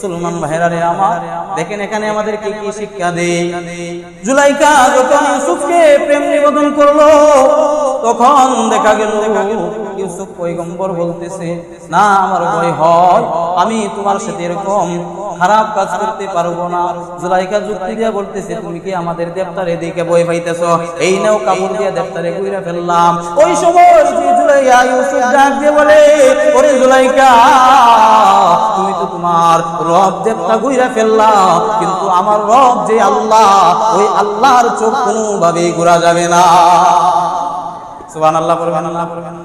মুসলমান ভাইরা রে আমার দেখেন এখানে আমাদের কি কি শিক্ষা দেয়। জুলাইকা যখন ইউসুফকে প্রেম নিবেদন করল তখন দেখা গেল, ইউসুফ পয়গম্বর বলতেছে, না, আমার ভয় হয়, আমি তোমার সাথে এরকম খারাপ কাজ করতে পারব না। জুলাইকা যুক্তি দিয়া বলতেছে, তুমি কি আমাদের দেবতারে দিকে বই পাইতেছ? এই নাও কাপড় দিয়া দেবতারে গুইরা ফেললাম। ওই সময় যে জুলাইকা, ইউসুফ ডাক দিয়ে বলে, ওরে জুলাইকা, তুমি তো তোমার রব দেবতা গুইরা ফেললা, কিন্তু আমার রব যে আল্লাহ, ওই আল্লাহর চোখ কোনোভাবে ঘোরা যাবে না। সুবান আল্লাহ পড়বেন আল্লাহ পড়বেন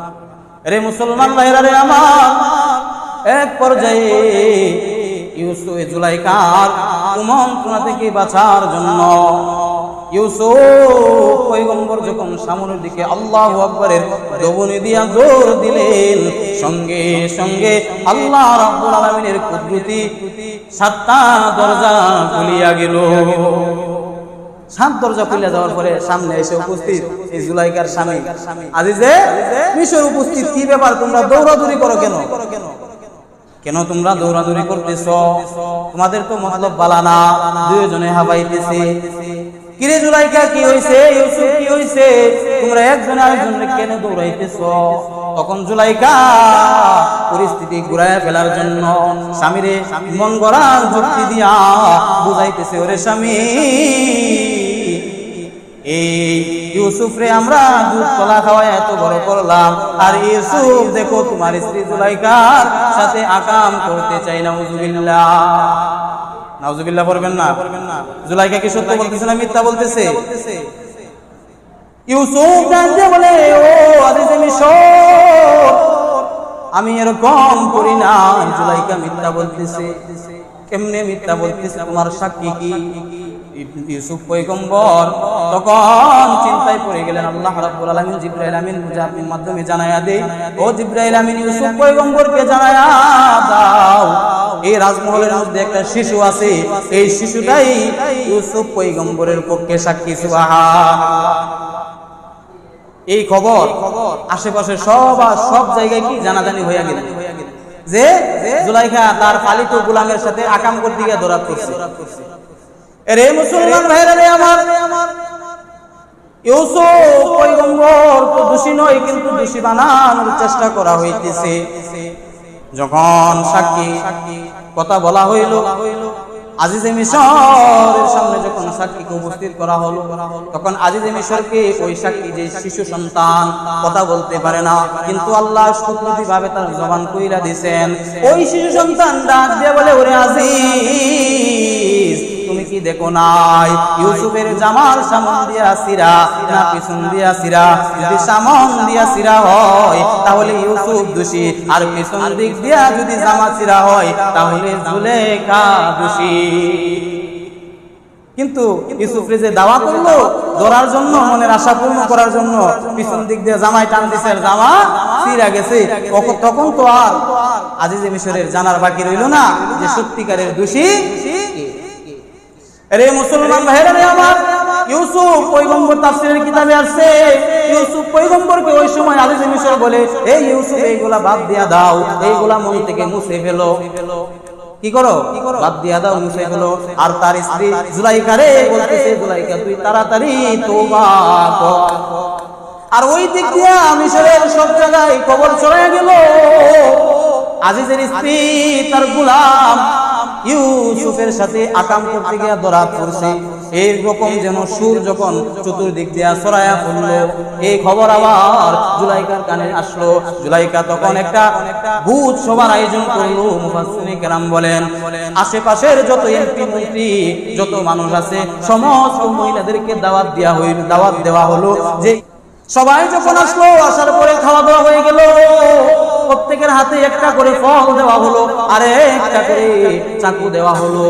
রে মুসলমান ভাইরা রে আমার, এক পর্যায়ে ইউসুফ জুলাইকার কুমন্ত্রণা থেকে বাঁচার জন্য ইউসুফ পয়গম্বর যখন সামনের দিকে আল্লাহ আকবরের দবনি দিয়া জোর দিলেন, সঙ্গে সঙ্গে আল্লাহ রাব্বুল আলামিনের কুদরতি সাতটা দরজা খুলিয়া গেল। সাত দরজা খুলে যাওয়ার পরে সামনে এসে উপস্থিত এই জুলাইকার স্বামী। আজিজে মিশর উপস্থিত কি ব্যাপার? তোমরা দৌড়াদৌড়ি করো কেন? কেন? তোমরা দৌড়াদৌড়ি করতেছ? তোমাদের তো মতলব বালানা দুইজনে হাবাইতেছে। কিরে জুলাইকা কি হইছে? ইউসুফ কি হইছে? তোমরা একজনে আরেকজনে কেন দৌড়াইতেছ? তখন জুলাইকা পরিস্থিতি ঘুরায় ফেলার জন্য স্বামীরে মন গড়া যুক্তি দিয়া বুঝাইতেছে ওরে স্বামী এই ইউসুফ রে আমরা দুধ কলা এত বড় করলাম। আর ইউসুফ দেখো তোমার স্ত্রী জুলাইকার সাথে আকাম করতে চাই না উজুবিল্লাহ নাউজুবিল্লাহ পড়বেন না? জুলাইকা কি সত্য বলতেছে না মিথ্যা বলতেছে? ইউসুফ জানতে বলে ও মিশর আমি এরকম করি না। জুলাইকা মিথ্যা বলতেছে। কেমনে মিথ্যা বলতেছে? তোমার সাক্ষী কি? ইউসুফ পয়গম্বর তখন চিন্তায় পড়ে গেলেন, আল্লাহ রাব্বুল আলামিন জিব্রাইল আমিন মুজাহিদের মাধ্যমে দেই। ও জিব্রাইল আমিন, ইউসুফ পয়গম্বরকে জানায়া দাও। এই রাজমহলের মধ্যে একটা শিশু আছে, এই শিশুটাই ইউসুফ পয়গম্বরের পক্ষে সাক্ষী এই খবর আশেপাশে সব আর সব জায়গায় কি জানাজানি হইয়া গেল? যে জুলাইখা তার পালিত গোলামের সাথে আকাম করতে গিয়ে দৌড়াত করছে। রে মুসলমান ভাইরা রে আমার। ইউসুফ পয়গম্বর তো দোষী নয়, কিন্তু দোষী বানানোর চেষ্টা করা হইতেছে। যখন সাক্ষী কথা বলা হইল, আজিজে সামনে যখন সাক্ষীকে উপস্থিত করা হলো, তখন আজিজে মিশরকে ওই সাক্ষী যে শিশু সন্তান, কথা বলতে পারে না, কিন্তু আল্লাহ সুকৃতি ভাবে তার জবান কইরা দিছেন, ওই শিশু সন্তান ডাক দিয়ে বলে, ওরে আজিজ তুমি কি দেখো নাই? ইউসুফের জামার সামন দিয়া সিরা না পিছন দিয়া সিরা? যদি সামন দিয়া সিরা হয়, তাহলে ইউসুফ দোষী। আর পিছন দিক দিয়া যদি জামা সিরা হয়, তাহলে জুলেখা দোষী। কিন্তু ইউসুফরে যে দাওয়া করল, ধরার জন্য, মনের আশা পূর্ণ করার জন্য, পিছন দিক দিয়ে জামাই টান দিছে, জামা সিরা গেছে। তখন তো আর আজিজে মিশরের জানার বাকি রইল না যে সত্যিকারের দোষী রে মুসলমান ভাইরা আমার, ইউসুফ পয়গম্বর তাফসীরের কিতাবে আছে ইউসুফ পয়গম্বরকে ওই সময় বলে, এই ইউসুফ, এইগুলা বাদ দিয়া দাও, এইগুলা মন থেকে মুছে কি করো? বাদ দিয়া দাও, মুছে আর তার স্ত্রী জুলাইকা রে বলতেছে, জুলাইকা, তুই তাড়াতাড়ি তোবা আর ওই দিক দিয়া মিশরের সব জায়গায় খবর ছড়ায় গেল। আজিজের স্ত্রী তার গুলাম ইউসুফের সাথে আকাম করতে গিয়ে ধরা পড়ছে। এইরকম যেন সুর যখন চতুর্দিক দিয়া ছড়ায়া পড়ল। এই খবর আবার জুলাইকার কানে আসলো। জুলাইকা তখন একটা ভূত সবার আয়োজন করল। মুফাসসিরিন কেরাম বলেন, আশেপাশের যত এমপি মন্ত্রী, যত মানুষ আছে, সমস্ত মহিলাদেরকে দাওয়াত দেওয়া হইল দাওয়াত দেওয়া হলো যে, সবাই যখন আসলো, আসার পরে খাওয়া দাওয়া হয়ে গেল। প্রত্যেকের হাতে একটা করে ফল দেওয়া হলো, আরে একটা করে চাকু দেওয়া হলো।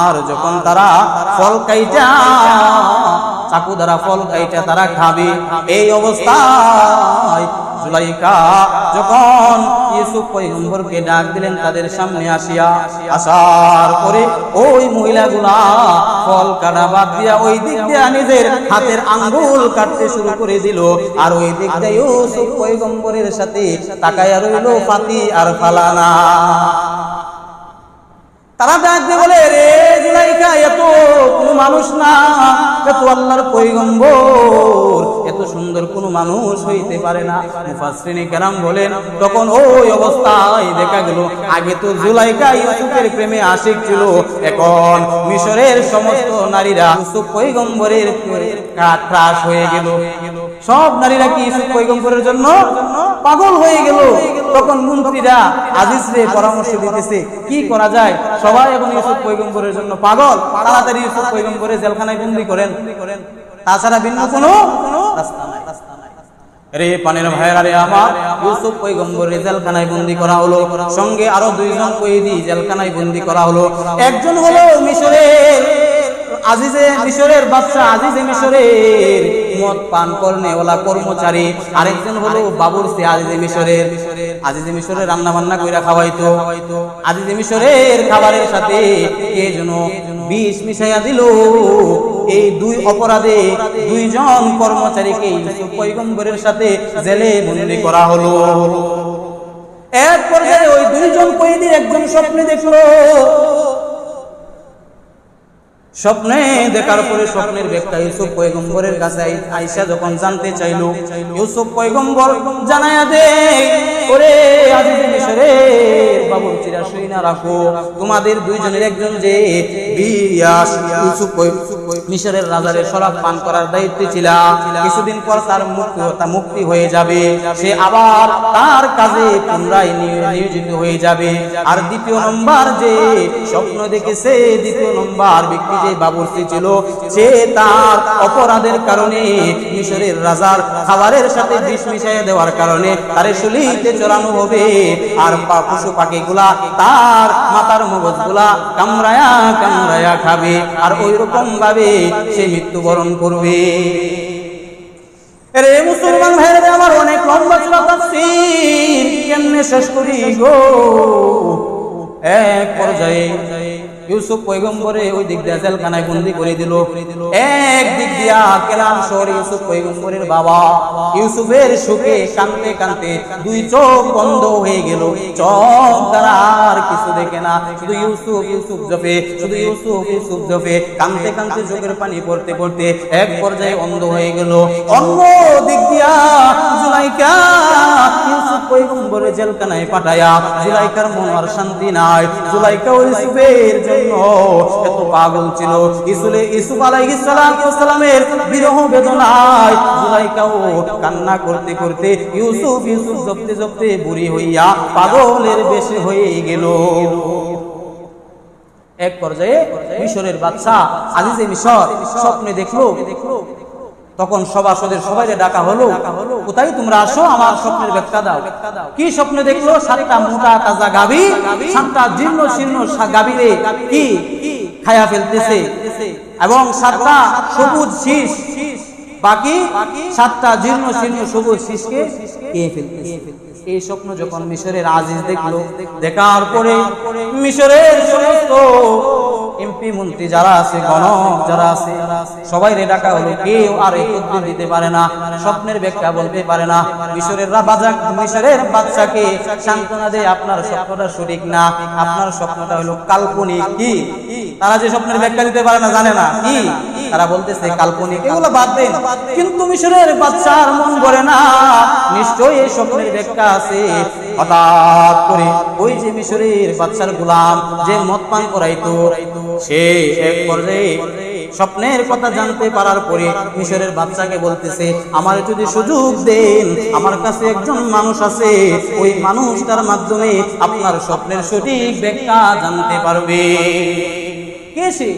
আর যখন তারা ফল কাইটা চাকু দ্বারা ফল কাইটা তারা খাবে। এই অবস্থায় জুলাইকা যখন ইউসুফ পয়গম্বরকে ডাক দিলেন, তাদের সামনে আসিয়া আসার পরে ওই মহিলাগুলা ফল কাটা বাদ দিয়া ওই দিক নিজের হাতের আঙ্গুল কাটতে শুরু করে দিল। আর ওই দিক দিয়ে ইউসুফ পয়গম্বরের সাথে তাকায়া রইল, ফাতি আর ফালানা। তারা ডাক দিয়ে বলে, রে জুলাইকা, এত কোনো মানুষ না, এত আল্লাহর পৈগম্বর সুন্দর কোনো মানুষ হইতে পারে না। মুফাসরিনে কেরাম বলেন, তখন ওই অবস্থায় দেখা গেল, আগে তো জুলাইকা ইউসুফের প্রেমে আশিক ছিল, এখন মিশরের সমস্ত নারীরা ইউসুফ পৈগম্বরের ত্রাস হয়ে গেল। সব নারীরা কি ইউসুফ পৈগম্বরের জন্য পাগল হয়ে গেল? তখন মন্ত্রীরা আজিজ রে পরামর্শ দিতেছে, কি করা যায়? সবাই এখন ইউসুফ পৈগম্বরের জন্য পাগল। তাড়াতাড়ি ইউসুফ পৈগম্বরের জেলখানায় বন্দি করেন। তাছাড়া ভিন্ন কোনো রাস্তা রে পানের ভাইয়েরা রে আমার, ইউসুফ পৈগম্বরের জেলখানায় বন্দি করা হলো। সঙ্গে আরও দুইজন কয়েদি জেলখানায় বন্দি করা হলো। একজন হলো মিশরের আজিজে মিশরের বাদশা আজিজে মিশরের মদ পান করনে ওলা কর্মচারী। আরেকজন হলো বাবুরসি আজিজে মিশরের। আজিজে মিশরের রান্না বান্না কইরা খাওয়াইতো। আজিজে মিশরের খাবারের সাথে কে যেন বিষ মিশাইয়া দিল। এই দুই অপরাধে দুইজন কর্মচারীকে পৈগম্বরের সাথে জেলে বন্দি করা হলো। এক পর্যায়ে ওই দুইজন কয়েদির একজন স্বপ্নে দেখল। স্বপ্নে দেখার পরে স্বপ্নের ব্যাখ্যা ইউসুফ পয়গম্বরের কাছে আইসা যখন জানতে চাইলো, ইউসুফ পয়গম্বর জানায়া দে, ওরে আজিজে মিশরের বাবুর চিরা শুই না রাখো, তোমাদের দুইজনের একজন যে বিয়াস ইউসুফ মিশরের রাজারের শরাব পান করার দায়িত্বে ছিল। কিছুদিন পর তার মুক্তি তা মুক্তি হয়ে যাবে। সে আবার তার কাজে পুনরায় নিয়োজিত হয়ে যাবে। আর দ্বিতীয় নম্বর যে স্বপ্ন দেখেছে, দ্বিতীয় নম্বর ব্যক্তি যে বাবুর্চি ছিল, সে তার অপরাধের কারণে, মিশরের রাজার খাবারের সাথে বিষ মিশিয়ে দেওয়ার কারণে তার শুলিতে চড়ানো হবে। আর পশু পাখিগুলা তার মাথার মগজগুলা কামড়ায়া কামড়ায়া খাবে আর ওই রকম ভাবে সে মৃত্যুবরণ করবে। রে মুসলমান ভাইরা আমার অনেক লম্বা ছিল তাফসীর। কেমনে শেষ করি গো? এক পর্যায়ে ইউসুফ পয়গম্বরে ওই দিক দিয়া জেলখানায় বন্দি করে দিল। এক দিক দিয়া কেলাম শহরে ইউসুফ পয়গম্বরের বাবা। ইউসুফের সুখে কানতে কানতে দুই চোখ বন্ধ হয়ে গেল। চোখ তারা আর কিছু দেখে না। শুধু ইউসুফ ইউসুফ জপে, শুধু ইউসুফ ইউসুফ জপে কানতে কানতে চোখের পানি পড়তে পড়তে এক পর্যায়ে অন্ধ হয়ে গেল। অন্য দিক দিয়া জুলাইকা ইউসুফ পয়গম্বরে জেলখানায় পাঠায়া, জুলাইকার মন আর শান্তি নাই। জুলাইকা ইউসুফের জন্য এত পাগল ছিল। ইসুলে ইসুফ আলাইহিস সালামের বিরহ বেদনায় জুলাইকাও কান্না করতে করতে ইউসুফ ইউসুফ জপতে জপতে বুড়ি হইয়া পাগলের বেশি হয়ে গেল। এক পর্যায়ে মিশরের বাদশা আজিজে মিশর স্বপ্নে দেখল দেখল তখন সভাসদের সবাই ডাকা হলো কোথায় তোমরা আসো? আমার স্বপ্নের ব্যাখ্যা দাও। কি স্বপ্নে দেখল? সাতটা মোটা তাজা গাভী সাতটা জীর্ণ শীর্ণ গাভীরে কি খায়া ফেলতেছে? এবং সাতটা সবুজ শীষ। বাকি সাতটা জীর্ণ শীর্ণ সবুজ শীষকে খেয়ে ফেলতেছে। এই স্বপ্ন যখন মিশরের আজিজ দেখল দেখার পরে মিশরের সমস্ত এমপি মন্ত্রী যারা আছে গণক যারা আছে সবাই রে ডাকা হলো। কেউ আর এই দিতে পারে না, স্বপ্নের ব্যাখ্যা বলতে পারে না। মিশরের বাজা মিশরের বাচ্চাকে সান্ত্বনা দেয়, আপনার স্বপ্নটা সঠিক না, আপনার স্বপ্নটা হলো কাল্পনিক কি? তারা যে স্বপ্নের ব্যাখ্যা দিতে পারে না, জানে না কি? তারা বলতেছে কাল্পনিক, এগুলো বাদ দেন। কিন্তু মিশরের বাচ্চার মন করে না। নিশ্চয়ই এই স্বপ্নের ব্যাখ্যা আছে। হঠাৎ করে ওই যে মিশরের বাচ্চার গোলাম যে মদ পান করাইতো, সে এক পর্যায়ে স্বপ্নের কথা জানতে পারার পরে মিশরের বাচ্চাকে বলতেছে, আমার যদি সুযোগ দেন, আমার কাছে একজন মানুষ আছে, ওই মানুষটার মাধ্যমে আপনার স্বপ্নের সঠিক ব্যাখ্যা জানতে পারবে। কে সে?